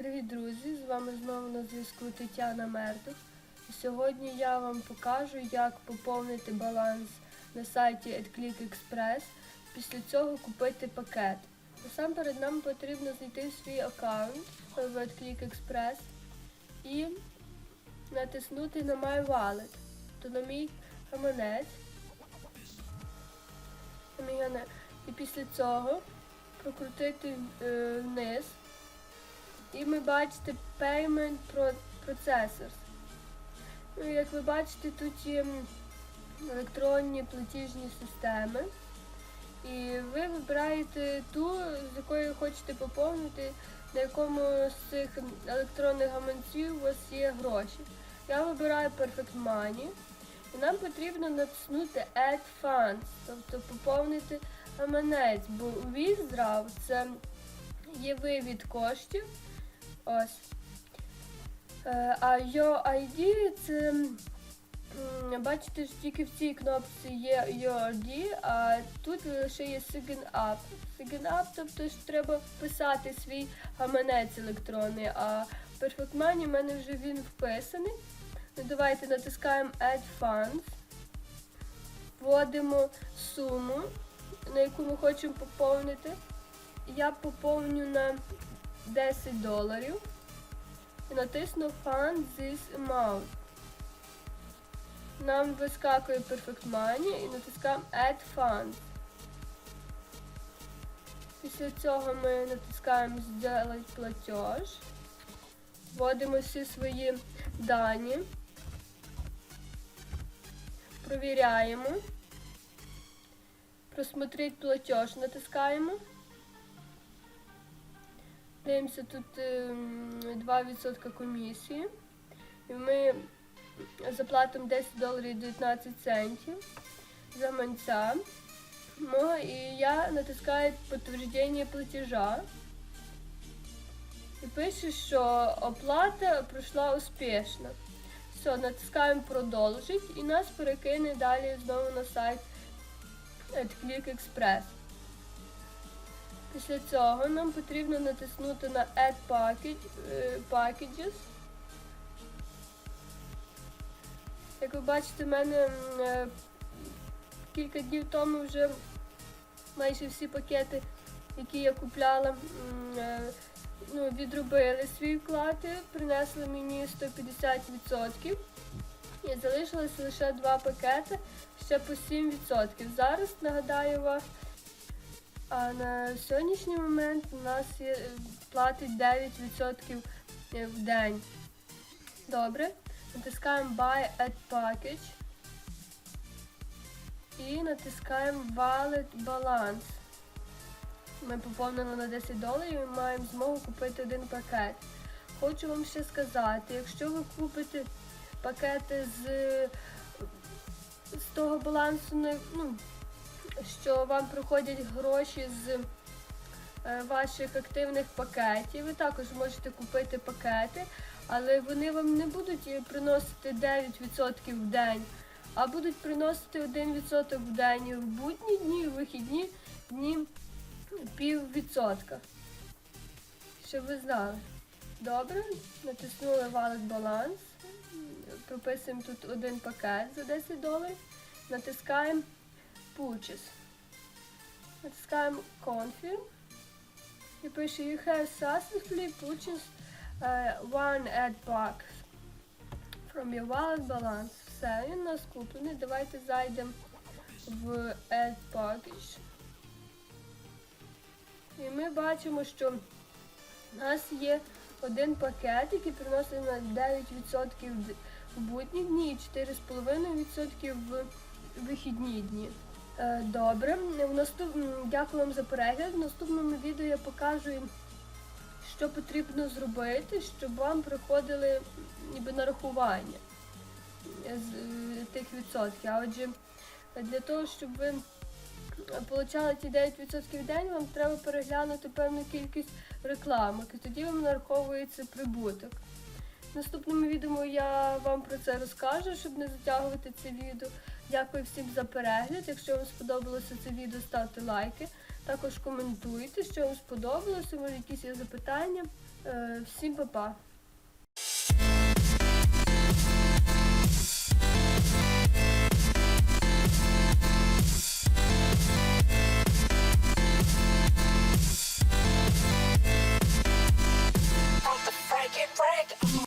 Привіт, друзі! З вами знову на зв'язку Тетяна Мердов. Сьогодні я вам покажу, як поповнити баланс на сайті AdClickExpress. Після цього купити пакет. Насамперед нам потрібно знайти свій аккаунт в AdClickExpress і натиснути на My Wallet, то на мій гаманець. На мій гаманець. І після цього прокрутити е, вниз. І ми бачите Payment Pro- Processors. Ну, як ви бачите, тут є електронні платіжні системи. І ви вибираєте ту, з якою хочете поповнити, на якому з цих електронних гаманців у вас є гроші. Я вибираю Perfect Money. І нам потрібно натиснути Add Funds, тобто поповнити гаманець, бо withdraw – це є вивід коштів. Ось. Е, А Your ID це. Бачите, що тільки в цій кнопці є Your ID, а тут лише є Sign Up. Sign Up, тобто що треба вписати свій гаманець електронний, а в Perfect Money в мене вже він вписаний. Ну, давайте натискаємо Add Funds, вводимо суму, на яку ми хочемо поповнити. Я поповню на 10 доларів і натисну Fund this amount. Нам вискакує Perfect Money і натискаємо Add Funds. Після цього ми натискаємо Сделать платеж. Вводимо всі свої дані. Провіряємо. Просмотреть платеж натискаємо. Дивимося тут ем, 2% комісії. І ми заплатимо 10 доларів 19 центів за манця. Ну, і я натискаю підтвердження платежа. І пише, що оплата пройшла успішно. Все, натискаємо продовжить і нас перекине далі знову на сайт AdClickExpress. Після цього нам потрібно натиснути на Add Package, е, Packages. Як ви бачите, в мене е, кілька днів тому вже майже всі пакети, які я купляла, е, ну, відробили свій вклад, принесли мені 150%. І залишилося лише два пакети, ще по 7%. Зараз нагадаю вас, а на сьогоднішній момент у нас є, е, платить 9% в день. Добре. Натискаємо Buy Add Package і натискаємо Wallet Balance. Ми поповнили на 10 доларів і маємо змогу купити один пакет. Хочу вам ще сказати, якщо ви купите пакети з, з того балансу, ну, що вам приходять гроші з е, ваших активних пакетів, ви також можете купити пакети, але вони вам не будуть е, приносити 9% в день, а будуть приносити 1% в день в будні дні, в вихідні дні пів відсотка. Щоб ви знали. Добре, натиснули Wallet Balance. Прописуємо тут один пакет за 10 доларів. Натискаємо Purchase. Натискаємо Confirm. І пише You have successfully purchased uh, one add box from your wallet balance. Все, він у нас куплений. Давайте зайдемо в Add Package. І ми бачимо, що у нас є один пакет, який приносить на 9% в будні дні і 4,5% в вихідні дні. Е, Добре, в наступ... дякую вам за перегляд. В наступному відео я покажу, що потрібно зробити, щоб вам приходили ніби нарахування з е, тих відсотків. А отже, для того, щоб ви отримали ті 9% в день, вам треба переглянути певну кількість рекламок, і тоді вам нараховується прибуток. В наступному відео я вам про це розкажу, щоб не затягувати це відео. Дякую всім за перегляд. Якщо вам сподобалося це відео, ставте лайки. Також коментуйте, що вам сподобалося, може якісь є запитання. Е, Всім па-па!